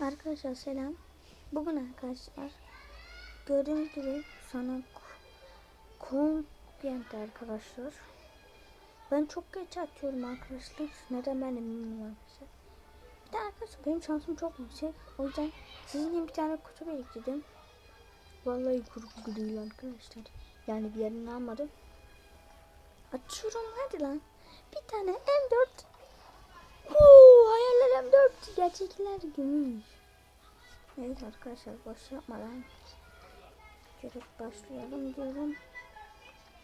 Arkadaşlar selam. Bugün arkadaşlar gördüğünüz gibi sana Kongent arkadaşlar. Ben çok geç atıyorum arkadaşlar. Neden ben de bilmiyorum. Bir de arkadaşlar benim şansım çok yüksek. O yüzden sizin için bir tane kutu biriktirdim. Vallahi kurgu değil arkadaşlar. Yani bir yerini almadım. Açıyorum hadi lan. Bir tane M4 Huu, hayaller M4 gerçekler gümüş. Evet arkadaşlar boş yapmadan direkt başlayalım diyorum.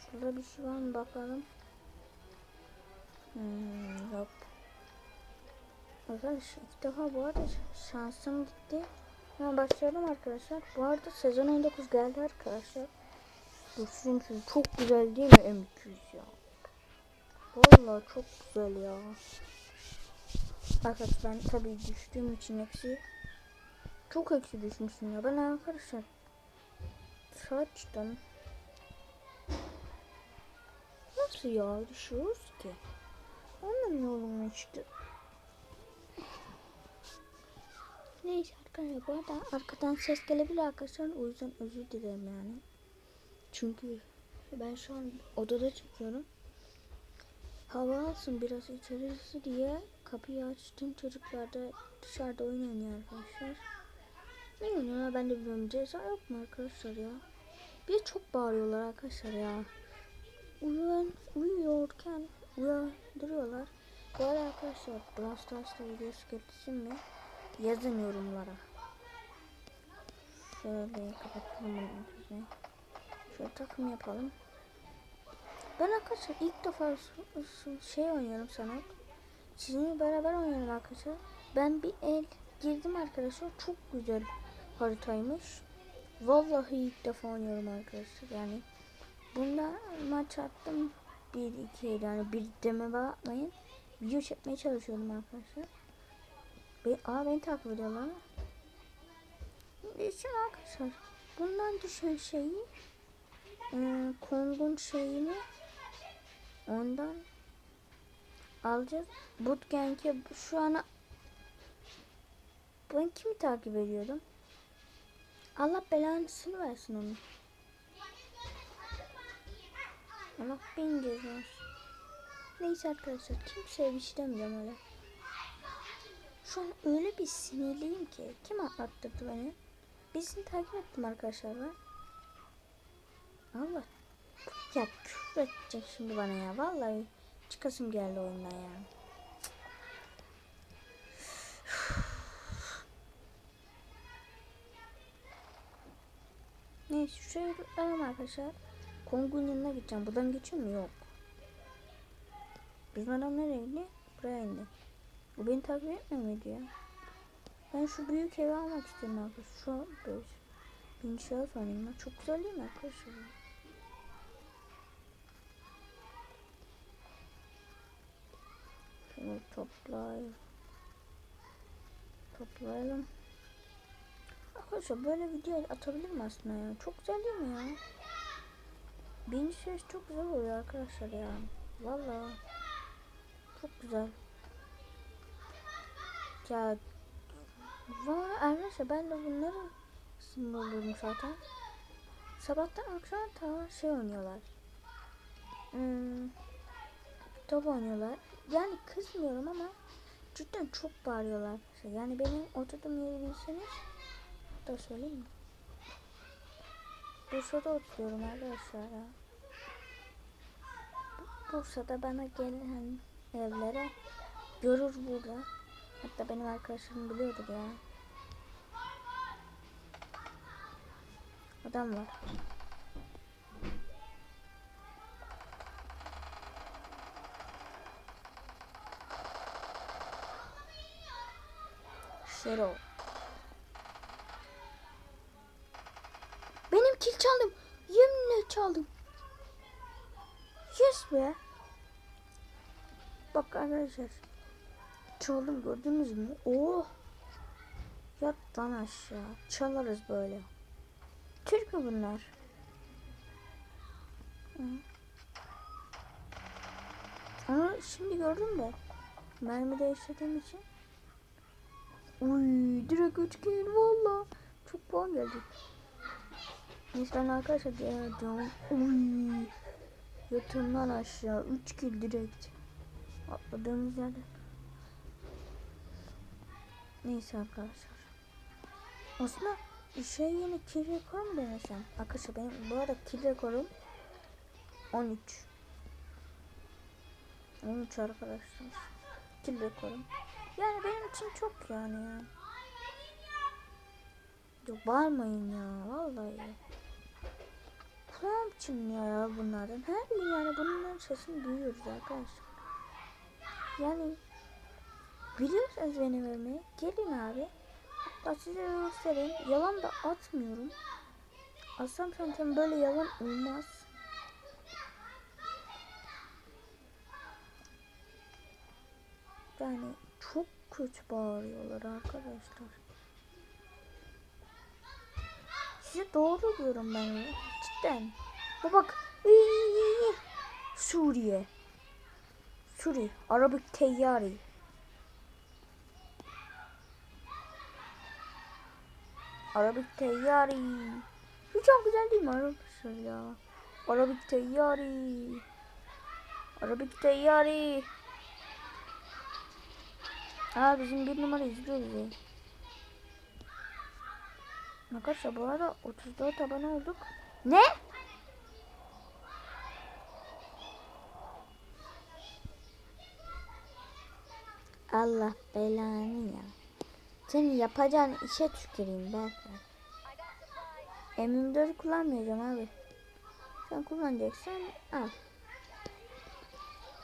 Şurada bir şey var mı bakalım. Hmm, yok. Arkadaşlar ilk defa bu arada şansım gitti. Hemen başlayalım arkadaşlar. Bu arada sezon 19 geldi arkadaşlar. Bu çünkü çok güzel değil mi M200 ya? Vallahi çok güzel ya. Arkadaşlar ben tabii düştüğüm için eksi. Çok eksi düşmüşüm ya ben arkadaşlar saçtım nasıl ya düşüyoruz ki? Anlamıyorum işte. Neyse arkadaşlar bu arada arkadan ses gelebilir arkadaşlar o yüzden özür dilerim yani. Çünkü ben şu an odada çıkıyorum. Hava alsın biraz içerisi diye kapıyı açtım. Çocuklar da dışarıda oyun oynuyor arkadaşlar. Ne oynuyorlar ben de bilmiyorum. Ceza yok mu arkadaşlar ya? Bir çok bağırıyorlar arkadaşlar ya. Uyan, uyuyorken uyandırıyorlar. Bu arada arkadaşlar Brawl Stars'ta videosu getirsin mi? Yazın yorumlara. Şöyle kapatalım bunu. Şöyle takım yapalım. Ben arkadaşlar ilk defa şey oynuyorum sanat. Sizinle beraber oynuyorum arkadaşlar. Ben bir el girdim arkadaşlar. Çok güzel haritaymış. Vallahi ilk defa oynuyorum arkadaşlar. Yani bunda maç attım. Bir iki el yani bir deme bakmayın. Video çekmeye çalışıyorum arkadaşlar. Be Aa beni takip ediyorlar. Düşün arkadaşlar. Bundan düşen şeyi Kong'un şeyini ondan alacağız. Bootcamp'e şu ana ben kimi takip ediyordum? Allah belasını versin onu. Allah bin cezası. Neyse arkadaşlar kimseye bir şey demeyeceğim öyle. Şu an öyle bir sinirliyim ki. Kim atlattırdı beni? Birisini takip ettim arkadaşlar ben. Allah. Ya küfür edecek şimdi bana ya. Vallahi çıkasım geldi oyundan ya. Neyse şuraya alalım arkadaşlar. Kongun yanına gideceğim. Buradan geçiyor mu? Yok. Bizim adam nereye indi? Buraya indi. O beni takip etmiyor muydu ya? Ben şu büyük evi almak istiyorum arkadaşlar. Şu an böyle. İnşaat oynayayım. Çok güzel değil mi arkadaşlar? Şunu toplayalım. Toplayalım. Arkadaşlar böyle video atabilirim aslında ya. Çok güzel değil mi ya? Birinci ses çok güzel oluyor arkadaşlar ya. Valla. Çok güzel. Ya var arkadaşlar ben de bunları sınırlıyorum zaten. Sabahtan akşama ta şey oynuyorlar. Hmm, top oynuyorlar. Yani kızmıyorum ama cidden çok bağırıyorlar. Yani benim oturduğum yeri bilseniz da söyleyeyim mi? Bursa'da oturuyorum arkadaşlar ya. Bursa'da bana gelen evlere görür burada. Hatta benim arkadaşlarım biliyordur ya. Adam var. Zero. Benim kill çaldım. Yeminle çaldım. Yes be. Bak arkadaşlar. Çaldım gördünüz mü? Oh. Yat lan aşağı. Çalarız böyle. Türk mü bunlar? Ama şimdi gördüm de. Mermi değiştirdiğim için. Uy direkt 3 kill valla. Çok puan geldi. Neyse ben arkadaşlar diğer diyorum. Uy. Yatımdan aşağı 3 kill direkt. Atladığımız yerde. Neyse arkadaşlar. Aslında şey yeni kill rekor mu denesem? Arkadaşlar benim bu arada kill rekorum 13. 13 arkadaşlar. Kill rekorum. Yani benim için çok yani ya. Yok bağırmayın ya vallahi. Kulağım çınlıyor ya bunlardan. Her gün yani bunların sesini duyuyoruz arkadaşlar. Yani biliyorsanız beni vermeyi gelin abi. Hatta size göstereyim. Yalan da atmıyorum. Atsam zaten böyle yalan olmaz. Yani kötü bağırıyorlar arkadaşlar. Size doğru diyorum ben ya. Cidden. Bu bak. Suriye. Suriye. Arabik teyyari. Arabik teyyari. Bu çok güzel değil mi arkadaşlar ya? Arabik teyyari. Arabik teyyari. Aa bizim bir numara izliyor bizi. Arkadaşlar bu arada 34 abone olduk. Ne? Allah belanı ya. Senin yapacağın işe tüküreyim ben. M24'ü kullanmayacağım abi. Sen kullanacaksan al.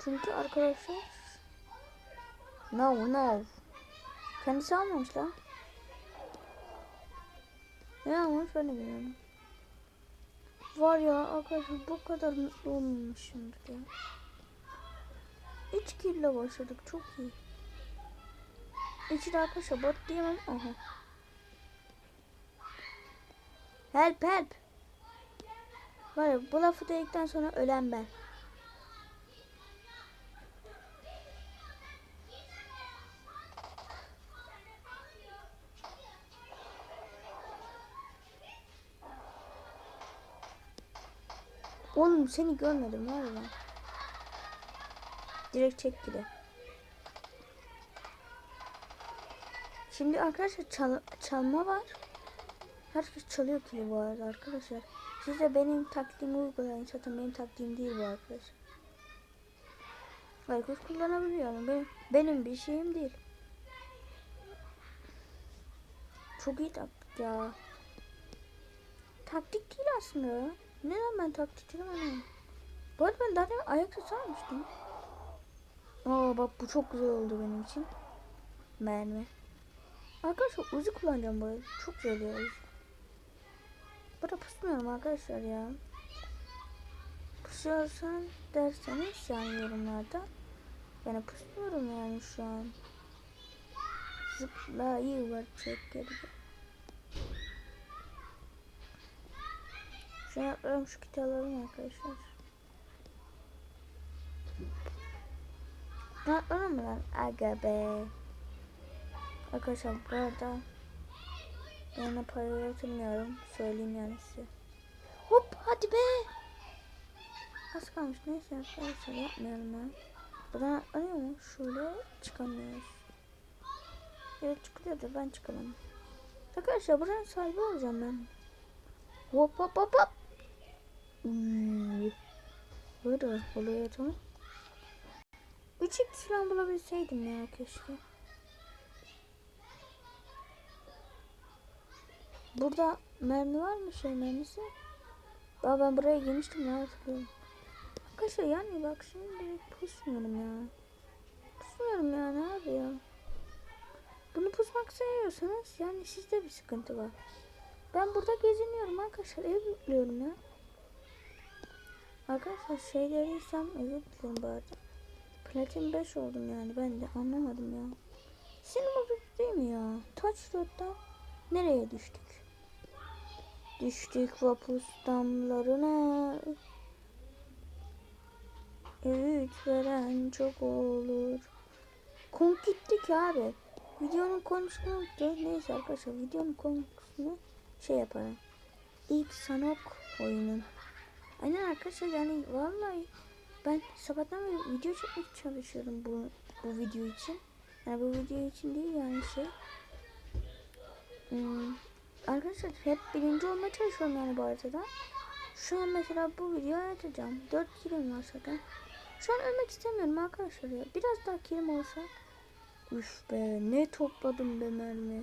Çünkü arkadaşlar No no. Kendisi almamış lan. Ne almış ben de bilmiyorum. Var ya arkadaşlar bu kadar mutlu olmamışımdır ya. 3 kille başladık çok iyi. İçi de arkadaşlar bot diyemem. Aha. Help help. Var ya bu lafı dedikten sonra ölen ben. Seni görmedim var ya. Direkt çek gide. Şimdi arkadaşlar çal çalma var. Herkes çalıyor ki bu arada arkadaşlar. Siz de benim taktiğimi uygulayın. Zaten benim taktiğim değil bu arkadaşlar. Herkes kullanabiliyor. Yani benim, benim bir şeyim değil. Çok iyi taktik ya. Taktik değil aslında ya. Neden ben taktik anlamadım. Bu arada ben daha demin ayak sesi almıştım. Aa bak bu çok güzel oldu benim için. Mermi. Arkadaşlar uzu kullanacağım arada. Çok güzel ya. Burada pusmuyorum arkadaşlar ya. Pusuyorsan derseniz yani yorumlarda. Yani pusmuyorum yani şu an. Zıpla iyi var çek geri. Şu an şu kiti alalım arkadaşlar. Ne yapalım mı lan? Aga be. Arkadaşlar bu arada yana parayı yatırmıyorum. Söyleyeyim yani size. Hop hadi be. Az kalmış neyse arkadaşlar yapmayalım ya. Buradan atlanıyor mu? Şöyle çıkamıyoruz. Evet çıkıyor da ben çıkamam. Arkadaşlar buranın sahibi olacağım ben. Hop hop hop hop. Hmm. Böyle oluyor tamam. 3x falan bulabilseydim ya keşke. Burada mermi var mı şey mermisi? Aa ben buraya girmiştim ya hatırlıyorum. Arkadaşlar yani bak şimdi pusmuyorum ya. Pusmuyorum yani abi ya. Bunu pusmak seviyorsanız yani sizde bir sıkıntı var. Ben burada geziniyorum arkadaşlar ev bekliyorum ya. Arkadaşlar şeyleriysem özür dilerim bu arada. Platin 5 oldum yani ben de anlamadım ya. Sinema değil mi ya? Touch nereye düştük? Düştük vapus damlarına. Öğüt veren çok olur. Kong gittik abi. videonun konusunu unuttu. Neyse arkadaşlar videonun konusunu şey yaparım. İlk Sanok oyunun. Aynen arkadaşlar yani vallahi ben sabahtan beri video çekmek çalışıyorum bu bu video için. Yani bu video için değil yani şey. Hmm, arkadaşlar hep birinci olmaya çalışıyorum yani bu haritada. Şu an mesela bu videoyu atacağım. 4 kilim var zaten. Şu an ölmek istemiyorum arkadaşlar ya. Biraz daha kilim olsa. Üf be ne topladım be mermi.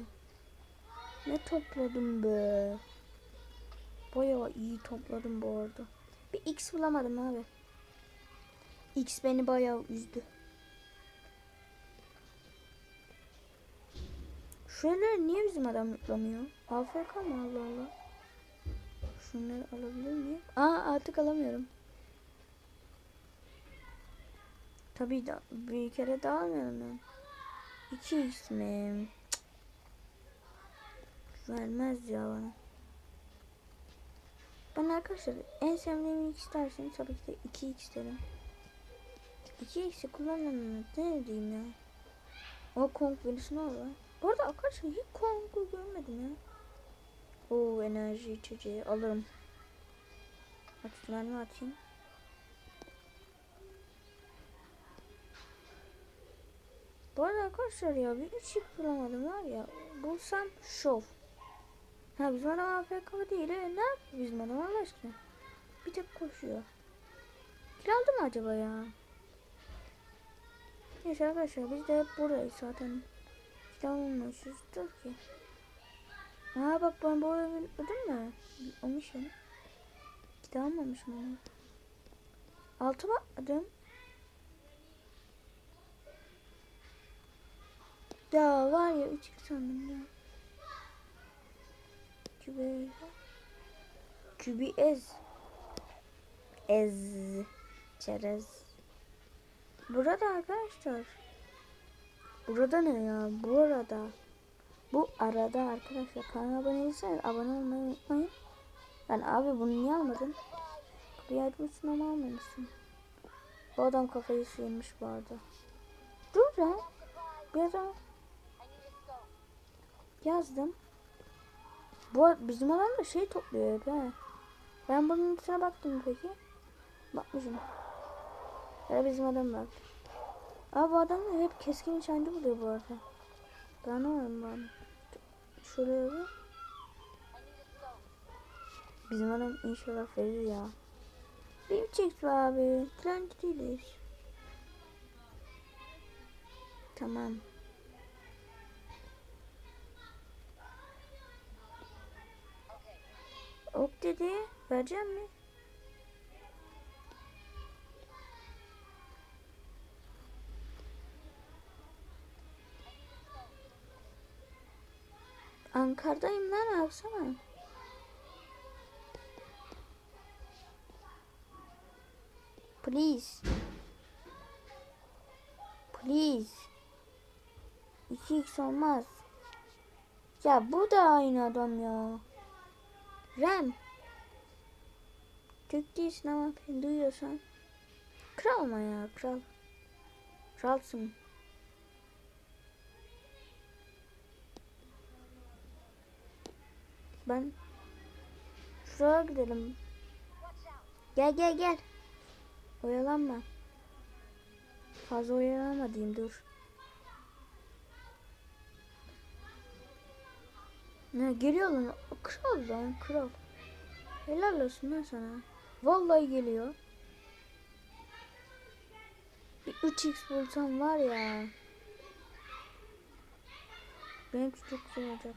Ne topladım be. Bayağı iyi topladım bu arada. Bir X bulamadım abi. X beni bayağı üzdü. Şöyle niye bizim adam yutlamıyor? AFK mı Allah Allah? Şunları alabilir miyim? Aa artık alamıyorum. Tabii da bir kere daha almıyorum ben. 2x mi? Cık. Vermez ya bana. Ben arkadaşlar en sevdiğim x derseniz tabii ki de 2x derim. 2x'i kullanmıyorum. Ne diyeyim ya? O Kong virüsü var. Bu arada arkadaşlar hiç Kong'u görmedim ya. O enerji içeceği alırım. Atışlarını atayım. Bu arada arkadaşlar ya bir yıl bulamadım var ya. Bulsam şov. Ha bizim adam AFK değil. E, ne yapıyor bizim adam Allah aşkına? Bir tek koşuyor. Kil aldı mı acaba ya? Neyse arkadaşlar biz de hep buradayız zaten. Kil almamışızdır ki. Ha bak ben bu oyunu öldüm mü? Olmuş ya. Kil almamışım onu. Altıma atladım. Ya var ya 3 sandım ya. Kübi. Kübi ez. Ez. Çerez. Burada arkadaşlar. Burada ne ya? Burada. Bu arada arkadaşlar kanala abone değilseniz abone olmayı unutmayın. Ben abi bunu niye almadın? Kapıyı açmışsın ama almamışsın. Bu adam kafayı sıyırmış bu arada. Dur lan. Biraz yazdım. Bu bizim adam da şey topluyor hep he. Ben bunun üstüne baktım peki? Bakmışım. Ya bizim adam bak. Abi bu adam da hep keskin nişancı buluyor bu arada. Ben anlamadım ben. Şuraya bir. Bizim adam inşallah verir ya. Bir çekti abi. Dilenci değiliz. Tamam. Ok dedi. Vereceğim mi? Ankara'dayım lan alsana. Please. Please. 2x olmaz. Ya bu da aynı adam ya. Rem. Türk değilsin ama beni duyuyorsan. Kral mı ya kral? Kralsın. Ben şuraya gidelim. Gel gel gel. Oyalanma. Fazla oyalanma diyeyim dur. Ne geliyor lan? Kral lan kral. Helal olsun lan sana. Vallahi geliyor. Bir 3x bulsam var ya. Benim çok güzel olacak.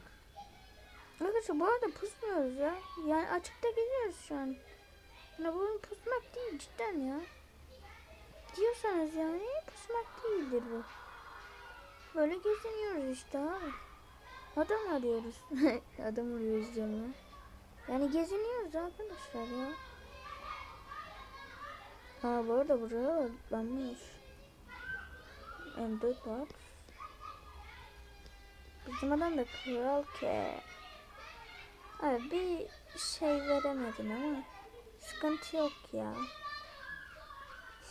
Arkadaşlar bu arada pusmuyoruz ya. Yani açıkta geziyoruz şu an. Yani bunun pusmak değil cidden ya. Diyorsanız yani pusmak değildir bu. Böyle geziniyoruz işte abi. Adam arıyoruz. Adam arıyoruz canım ya. Yani geziniyoruz arkadaşlar ya. Ha bu arada buraya atlanmış. M4 var. Bizim adam da kral ki. Abi bir şey veremedin ama sıkıntı yok ya.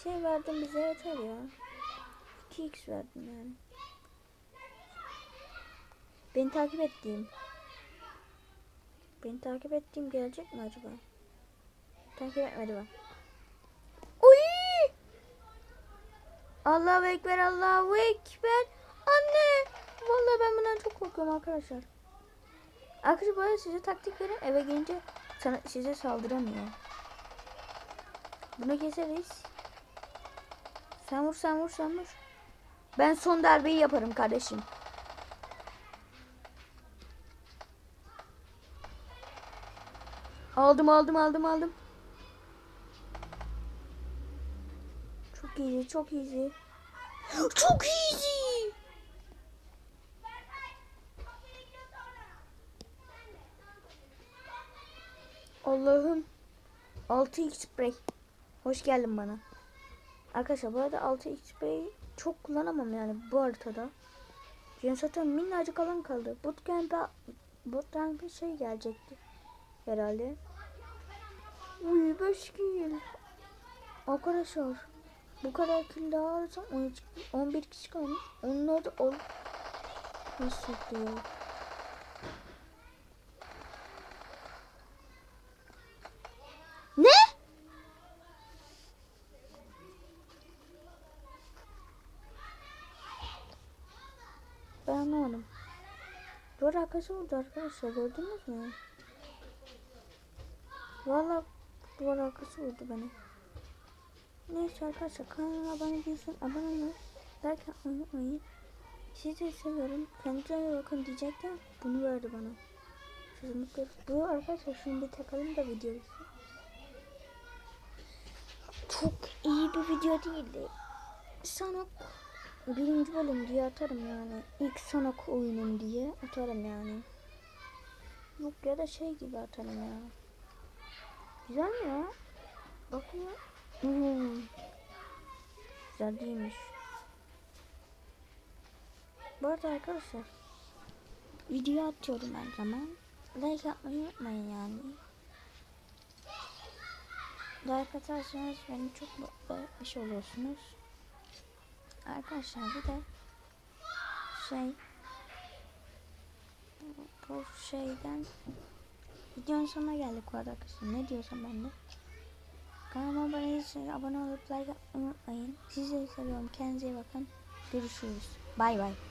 Şey verdim bize yeter ya. 2x verdim yani. Beni takip ettiğim. Beni takip ettiğim gelecek mi acaba? Takip etmedi bak. Uy! Allahu Ekber, Allahu Ekber. Anne! Vallahi ben bundan çok korkuyorum arkadaşlar. Arkadaşlar arada size taktik vereyim. Eve gelince sana, size saldıramıyor. Bunu keseriz. Sen vur, sen vur, sen vur. Ben son darbeyi yaparım kardeşim. Aldım, aldım, aldım, aldım. Çok iyi, çok iyi. Çok iyi. Allah'ım. 6x spray. Hoş geldin bana. Arkadaşlar bu arada 6x spray çok kullanamam yani bu haritada. Yani zaten minnacık alan kaldı. Bootcamp'e bootcamp'e şey gelecekti. Herhalde. Uy 5 kill. Arkadaşlar bu kadar kill daha alırsam 13, 11 kişi kalmış. Onlar da ol. Nasıl diyor? Ne? Ben anlamadım. Duvar arkası oldu arkadaşlar gördünüz mü? Valla duvar arkası vurdu beni. Neyse arkadaşlar kanalıma abone değilsen abone olmayı, atmayı unutmayın. Sizi seviyorum. Kendinize bakın diyecektim. Bunu verdi bana. Mutlu Bu arkadaşlar şunu bir takalım da video. Çok iyi bir video değildi. Sanok birinci bölüm diye atarım yani. İlk Sanok oyunum diye atarım yani. Yok ya da şey gibi atarım ya. Güzel ya? Bakın ya. Hmm. Güzel değilmiş. Bu arada arkadaşlar video atıyorum her zaman. Like yapmayı unutmayın yani. Like atarsanız beni çok mutlu etmiş oluyorsunuz. Arkadaşlar bir de şey bu şeyden videonun sonuna geldik bu arada arkadaşlar. Ne diyorsam ben de. Kanalıma abone değilseniz abone olup like atmayı unutmayın. Sizleri seviyorum. Kendinize iyi bakın. Görüşürüz. Bay bay.